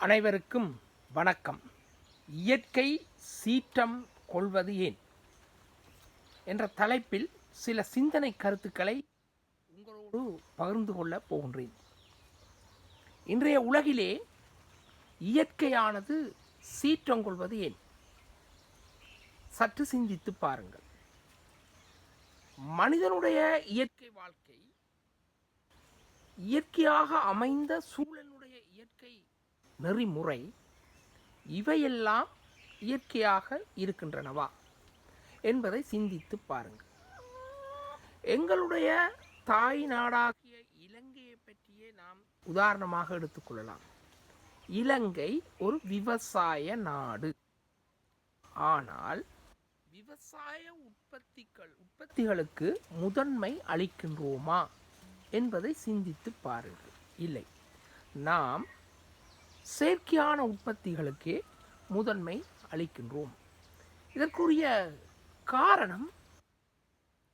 அனைவருக்கும் வணக்கம். இயற்கை சீற்றம் கொள்வது ஏன்? என்ற தலைப்பில் சில சிந்தனை கருத்துக்களை உங்களோடு பகிர்ந்து கொள்ளப் போகின்றேன். இன்றைய உலகிலே இயற்கையானது சீற்றம் கொள்வது ஏன்? சற்று சிந்தித்து பாருங்கள். மனிதனுடைய இயற்கை வாழ்க்கை இயற்கையாக அமைந்த சூழல் நெறிமுறை இவையெல்லாம் இயற்கையாக இருக்கின்றனவா என்பதை சிந்தித்து பாருங்கள். எங்களுடைய தாய் நாடாகிய இலங்கையை பற்றியே நாம் உதாரணமாக எடுத்துக்கொள்ளலாம் இலங்கை ஒரு விவசாய நாடு. ஆனால் விவசாய உற்பத்திகள் உற்பத்திகளுக்கு முதன்மை அளிக்கின்றோமா என்பதை சிந்தித்து பாருங்கள். இல்லை. நாம் செயற்கையான உற்பத்திகளுக்கே முதன்மை அளிக்கின்றோம். இதற்குரிய காரணம்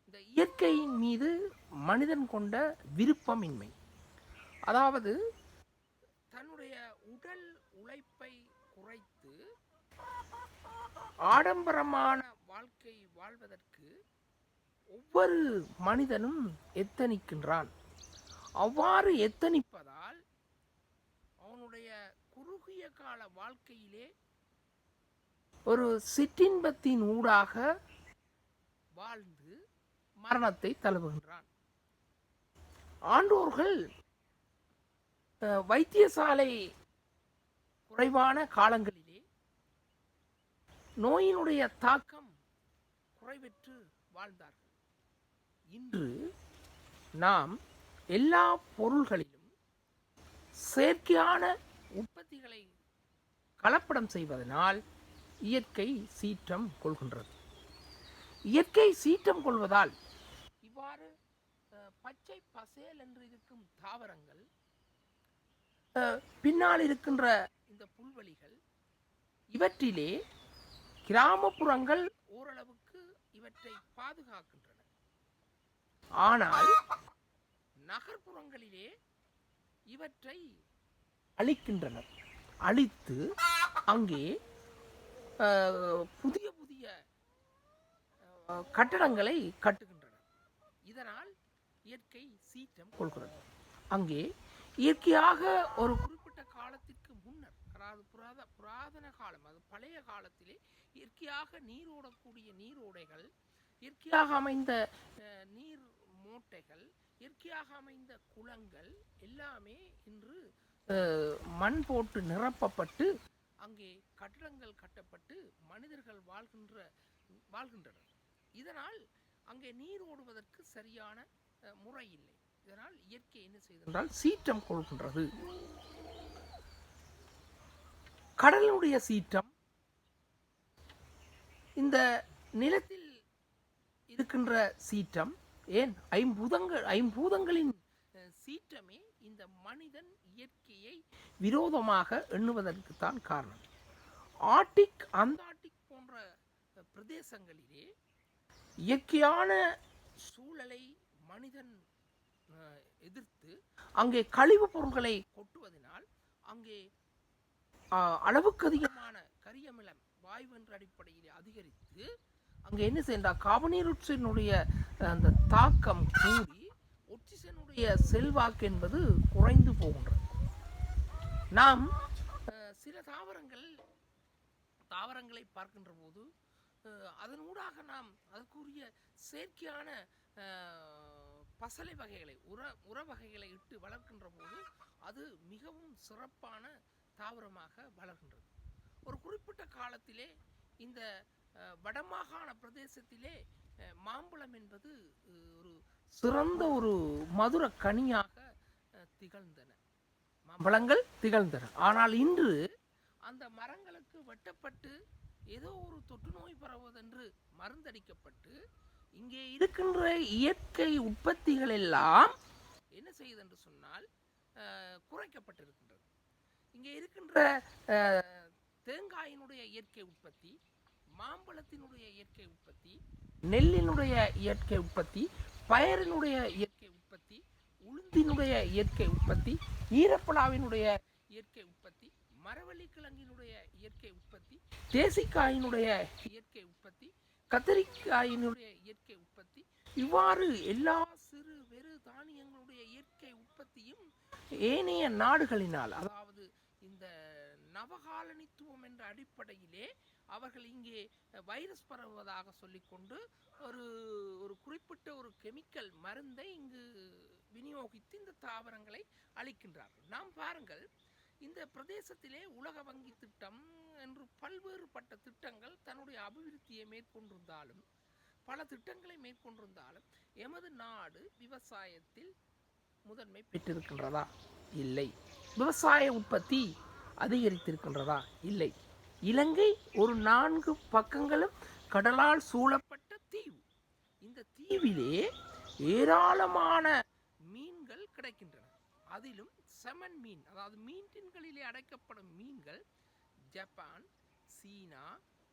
இந்த இயற்கையின் மீது மனிதன் கொண்ட விருப்பமின்மை. அதாவது தன்னுடைய உடல் உழைப்பை குறைத்து ஆடம்பரமான வாழ்க்கை வாழ்வதற்கு ஒவ்வொரு மனிதனும் எத்தனிக்கின்றான்? அவ்வாறு எத்தனிப்பதால் அவனுடைய குறுகிய கால வாழ்க்கையிலே ஒரு சிற்றின்பத்தின் ஊடாக வாழ்ந்து மரணத்தை தழுவுகின்றான். ஆண்டோர்கள் வைத்தியசாலை குறைவான காலங்களிலே நோயினுடைய தாக்கம் குறைவற்று வாழ்ந்தார்கள். இன்று நாம் எல்லா பொருள்களிலும் செயற்கையான உற்பத்திகளை கலப்படம் செய்வதனால் இயற்கை சீற்றம் கொள்கின்றது. இயற்கை சீற்றம் கொள்வதால் இவ்வாறு பச்சை பசேல் என்று இருக்கும் தாவரங்கள் பின்னால் இருக்கின்ற இந்த புல்வெளிகள் இவற்றிலே கிராமப்புறங்கள் ஓரளவுக்கு இவற்றை பாதுகாக்கின்றன. ஆனால் நகர்ப்புறங்களிலே இவற்றை அழிக்கின்றனர். அழித்து அங்கே புதிய புதிய கட்டடங்களை கட்டுகின்றனர். இதனால் இயற்கை சீற்றம் கொள்கிறது. அங்கே இயற்கையாக ஒரு குறிப்பிட்ட காலத்திற்கு முன்னர் அதாவது புராத புராதன காலம் அது பழைய காலத்திலே இயற்கையாக நீரோடக்கூடிய நீரோடைகள் இயற்கையாக அமைந்த நீர் மூட்டைகள் இயற்கையாக அமைந்த குளங்கள் எல்லாமே இன்று மண் போட்டு நிரப்பப்பட்டு அங்கே கட்டடங்கள் கட்டப்பட்டு மனிதர்கள் வாழ்கின்ற வாழ்கின்றனர். இதனால் அங்கே நீர் ஓடுவதற்கு சரியான முறை இல்லை. இதனால் இயற்கை என்ன செய்தென்றால் சீற்றம் கொள்கின்றது. கடலுடைய சீற்றம் இந்த நிலத்தில் இருக்கின்ற சீற்றம் ஏன் ஐம்பூதங்கள் ஐம்பூதங்களின் சீற்றமே இந்த மனிதன் இயற்கையை விரோதமாக எண்ணுவதற்குத்தான் காரணம். ஆர்டிக் அந்தார்டிக் போன்ற பிரதேசங்களிலே இயற்கையான சூழலை மனிதன் எதிர்த்து அங்கே கழிவுப் பொருட்களை கொட்டுவதனால் அங்கே அளவுக்கு அதிகமான கரியமிலம் வாயு என்ற அடிப்படையில் அதிகரித்து அங்கே என்ன செய்தால் காபனீருட்சினுடைய அந்த தாக்கம் கூடி ஒட்சிசனுடைய செல்வாக்கு என்பது குறைந்து போகின்றது. நாம் சில தாவரங்கள் தாவரங்களை பார்க்கின்ற போது அதனூடாக நாம் அதற்குரிய செயற்கையான பசலை வகைகளை உர உர வகைகளை இட்டு வளர்க்கின்ற போது அது மிகவும் சிறப்பான தாவரமாக வளர்கின்றது. ஒரு குறிப்பிட்ட காலத்திலே இந்த வடமாகாண பிரதேசத்திலே மாம்பழம் என்பது ஒரு சிறந்த ஒரு மதுர கனியாக திகழ்ந்தன. மாம்பழங்கள் திகழ்ந்தன. ஆனால் இன்று அந்த மரங்களுக்கு வெட்டப்பட்டு ஏதோ ஒரு தொற்று நோய் பரவுவதென்று மருந்தடிக்கப்பட்டு இங்கே இருக்கின்ற இயற்கை உற்பத்திகள் எல்லாம் என்ன செய்யுது என்று சொன்னால் குறைக்கப்பட்டிருக்கின்றது இங்கே இருக்கின்ற தேங்காயினுடைய இயற்கை உற்பத்தி மாம்பழத்தினுடைய இயற்கை உற்பத்தி நெல்லினுடைய இயற்கை உற்பத்தி பயரினுடைய இயற்கை உற்பத்தி உளுந்தினுடைய இயற்கை உற்பத்தி ஈரப்பலாவினுடைய இயற்கை உற்பத்தி மரவள்ளி கிழங்கினுடைய இயற்கை உற்பத்தி தேசிக்காயினுடைய இயற்கை உற்பத்தி கத்தரிக்காயினுடைய இயற்கை உற்பத்தி இவ்வாறு எல்லா சிறு வெறு தானியங்களுடைய இயற்கை உற்பத்தியும் ஏனைய நாடுகளினால் அதாவது இந்த நவகாலனித்துவம் என்ற அடிப்படையிலே அவர்கள் இங்கே வைரஸ் பரவுவதாக சொல்லிக்கொண்டு ஒரு ஒரு குறிப்பிட்ட ஒரு கெமிக்கல் மருந்தை இங்கு தாவரங்களை அளிக்கின்றார்கள் நாம் பாருங்கள் இந்த பிரதேசத்திலே உலக வங்கி திட்டம் என்று பல்வேறுபட்ட திட்டங்கள் தன்னுடைய அபிவிருத்தியை மேற்கொண்டிருந்தாலும் பல திட்டங்களை மேற்கொண்டிருந்தாலும் எமது நாடு விவசாயத்தில் முதன்மை பெற்றிருக்கின்றதா? இல்லை. விவசாய உற்பத்தி அதிகரித்திருக்கின்றதா? இல்லை. இலங்கை ஒரு நான்கு பக்கங்களும் கடலால் சூழப்பட்ட தீவு. இந்த தீவிலே ஏராளமான கிடைக்கின்றன அதிலும் செமன் மீன் அதாவது மீன் டின்களிலே அடைக்கப்படும் மீன்கள் ஜப்பான் சீனா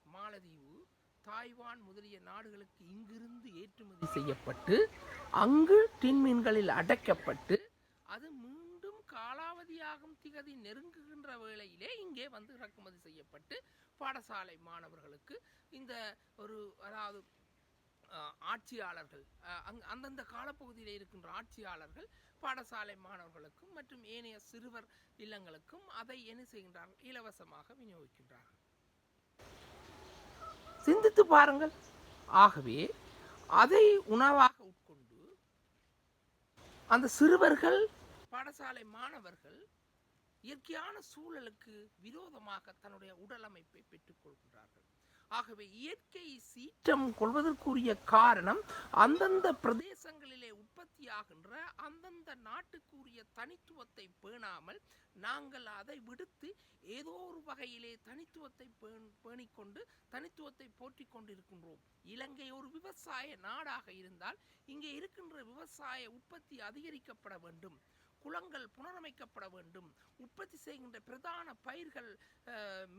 மாலதீவு தாய்வான் முதலிய நாடுகளுக்கு இங்கிருந்து ஏற்றுமதி செய்யப்பட்டு அங்கு டின் மீன்களில் அடைக்கப்பட்டு அது மீண்டும் காலாவதியாகும் திகதி நெருங்குகின்ற வேளையிலே இங்கே வந்து இறக்குமதி செய்யப்பட்டு பாடசாலை மாணவர்களுக்கு இந்த ஒரு அதாவது ஆட்சியாளர்கள் அங் அந்தந்த காலப்பகுதியில் இருக்கின்ற ஆட்சியாளர்கள் பாடசாலை மாணவர்களுக்கும் மற்றும் ஏனைய சிறுவர் இல்லங்களுக்கும் அதை என்ன செய்கின்றார்கள் இலவசமாக விநியோகிக்கின்றார்கள் சிந்தித்து பாருங்கள். ஆகவே அதை உணவாக உட்கொண்டு அந்த சிறுவர்கள் பாடசாலை மாணவர்கள் இயற்கையான சூழலுக்கு விரோதமாக தன்னுடைய உடல் அமைப்பை பெற்றுக்கொள்கின்றார்கள் ஆகவே இயற்கை சீற்றம் கொள்வதற்குரிய காரணம் அந்தந்த பிரதேசங்களிலே உற்பத்தியாகின்ற அந்தந்த நாட்டுக்குரிய தனித்துவத்தை பேணாமல் நாங்கள் அதை விடுத்து ஏதோ ஒரு வகையிலே தனித்துவத்தை பேண் பேணிக்கொண்டு தனித்துவத்தை போற்றிக் கொண்டிருக்கின்றோம். இலங்கை ஒரு விவசாய நாடாக இருந்தால் இங்கே இருக்கின்ற விவசாய உற்பத்தி அதிகரிக்கப்பட வேண்டும். குளங்கள் புனரமைக்கப்பட வேண்டும். உற்பத்தி செய்கின்ற பிரதான பயிர்கள்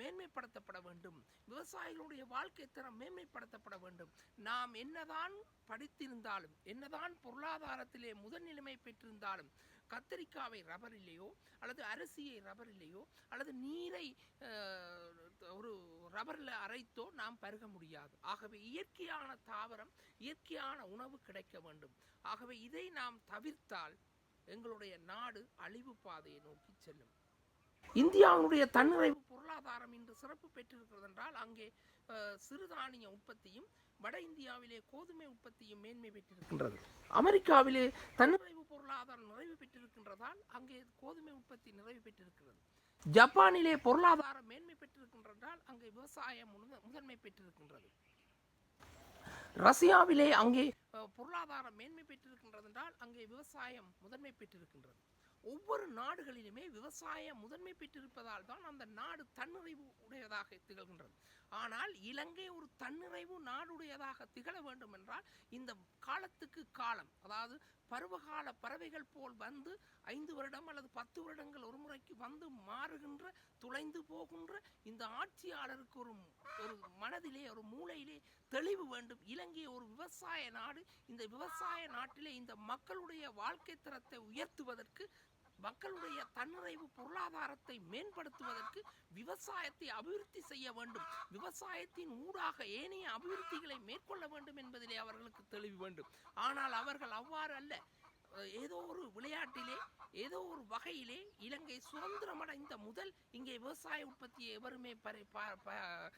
மேன்மைப்படுத்தப்பட வேண்டும். விவசாயிகளுடைய வாழ்க்கை தரம் மேன்மைப்படுத்தப்பட வேண்டும். நாம் என்னதான் படித்திருந்தாலும் என்னதான் பொருளாதாரத்திலே முதல்நிலைமை பெற்றிருந்தாலும் கத்தரிக்காவை ரபரிலேயோ அல்லது அரிசியை ரபரிலேயோ அல்லது நீரை ஒரு ரபரில் அரைத்தோ நாம் பருக முடியாது. ஆகவே இயற்கையான தாவரம் இயற்கையான உணவு கிடைக்க வேண்டும். ஆகவே இதை நாம் தவிர்த்தால் எங்களுடைய நாடு அழிவு பாதையை நோக்கி செல்லும். இந்தியாவுடைய தன்னிறைவு பொருளாதாரம் இன்று சிறப்பு பெற்றிருக்கிறது என்றால் அங்கே சிறுதானிய உற்பத்தியும் வட இந்தியாவிலே கோதுமை உற்பத்தியும் மேன்மை பெற்றிருக்கின்றது. அமெரிக்காவிலே தன்னிறைவு பொருளாதாரம் நிறைவு பெற்றிருக்கின்றதால் அங்கே கோதுமை உற்பத்தி நிறைவு பெற்றிருக்கிறது. ஜப்பானிலே பொருளாதாரம் மேன்மை பெற்றிருக்கின்றதால் அங்கே விவசாயம் முதன்மை பெற்றிருக்கின்றது. ரஷ்யாவிலே அங்கே பொருளாதாரம் மேன்மை பெற்றிருக்கின்றது என்றால் அங்கே விவசாயம் முதன்மை பெற்றிருக்கின்றது. ஒவ்வொரு நாடுகளிலுமே விவசாயம் முதன்மை பெற்றிருப்பதால் தான் அந்த நாடு தன்னிறைவு உடையதாக திகழ்கின்றது. ஆனால் இலங்கை ஒரு தன்னிறைவு நாடுடையதாக திகழ வேண்டும் என்றால் இந்த காலத்துக்கு காலம் அதாவது பருவகால பறவைகள் போல் வந்து ஐந்து வருடம் அல்லது பத்து வருடங்கள் ஒரு முறைக்கு வந்து மாறுகின்ற துளைந்து போகின்ற இந்த ஆட்சியாளருக்கு ஒரு ஒரு மனதிலே ஒரு மூளையிலே தெளிவு வேண்டும். இலங்கை ஒரு விவசாய நாடு. இந்த விவசாய நாட்டிலே இந்த மக்களுடைய வாழ்க்கை தரத்தை உயர்த்துவதற்கு மக்களுடைய தன்னிறைவு பொருளாதாரத்தை மேம்படுத்துவதற்கு விவசாயத்தை அபிவிருத்தி செய்ய வேண்டும். விவசாயத்தின் ஊடாக ஏனைய அபிவிருத்திகளை மேற்கொள்ள வேண்டும் என்பதிலே அவர்களுக்கு தெளிவு வேண்டும். ஆனால் அவர்கள் அவ்வாறு அல்ல. ஏதோ ஒரு விளையாட்டிலே ஏதோ ஒரு வகையிலே இலங்கை சுதந்திரமடைந்த முதல் இங்கே விவசாய உற்பத்தியை எவருமே ப-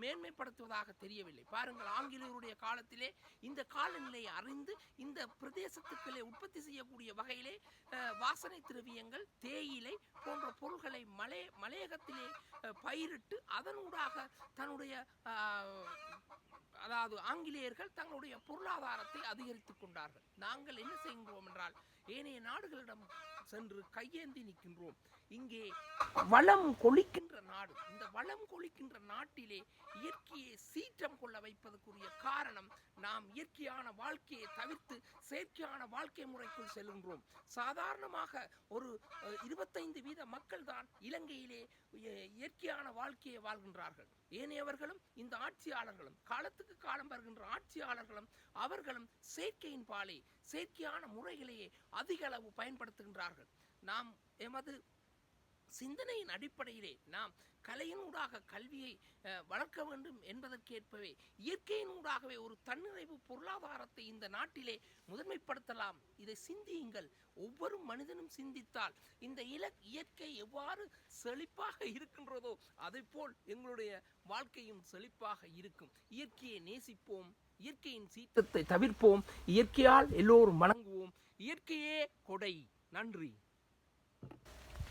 மேன்மைப்படுத்துவதாக தெரியவில்லை. பாருங்கள் ஆங்கிலேயருடைய காலத்திலே இந்த காலநிலையை அறிந்து இந்த பிரதேசத்துக்களே உற்பத்தி செய்யக்கூடிய வகையிலே வாசனை திரவியங்கள் தேயிலை போன்ற பொருள்களை மலை மலையகத்திலே பயிரிட்டு அதனூடாக தன்னுடைய அதாவது ஆங்கிலேயர்கள் தங்களுடைய பொருளாதாரத்தை அதிகரித்துக் கொண்டார்கள். நாங்கள் என்ன செய்கின்றோம் என்றால் ஏனைய நாடுகளிடம் சென்று கையேந்தி நிற்கின்றோம். இங்கே வளம் கொளிக்கின்ற நாடு இந்த வளம் கொளிக்கின்ற நாட்டிலே இயற்கையை சீற்றம் கொள்ள வைப்பதற்குரிய காரணம் நாம் இயற்கையான வாழ்க்கையை தவிர்த்து செயற்கையான வாழ்க்கை முறைக்குள் செல்கின்றோம். சாதாரணமாக ஒரு இருபத்தைந்து வீத மக்கள் தான் இலங்கையிலே இயற்கையான வாழ்க்கையை வாழ்கின்றார்கள். ஏனையவர்களும் இந்த ஆட்சியாளர்களும் காலத்துக்கு காலம் வருகின்ற ஆட்சியாளர்களும் அவர்களும் செயற்கையின் பாலே செயற்கையான முறைகளையே அதிக அளவு பயன்படுத்துகின்றார்கள். நாம் எமது சிந்தனையின் அடிப்படையிலே நாம் கலையினூடாக கல்வியை வளர்க்க வேண்டும் என்பதற்கேற்பவே இயற்கையினூடாகவே ஒரு தன்னிறைவு பொருளாதாரத்தை இந்த நாட்டிலே முதன்மைப்படுத்தலாம். இதை சிந்தியுங்கள். ஒவ்வொரு மனிதனும் சிந்தித்தால் இந்த இல இயற்கை எவ்வாறு செழிப்பாக இருக்கின்றதோ அதைப்போல் எங்களுடைய வாழ்க்கையும் செழிப்பாக இருக்கும். இயற்கையை நேசிப்போம். இயற்கையின் சீற்றத்தை தவிர்ப்போம். இயற்கையால் எல்லோரும் வணங்குவோம். இயற்கையே கொடை. நன்றி.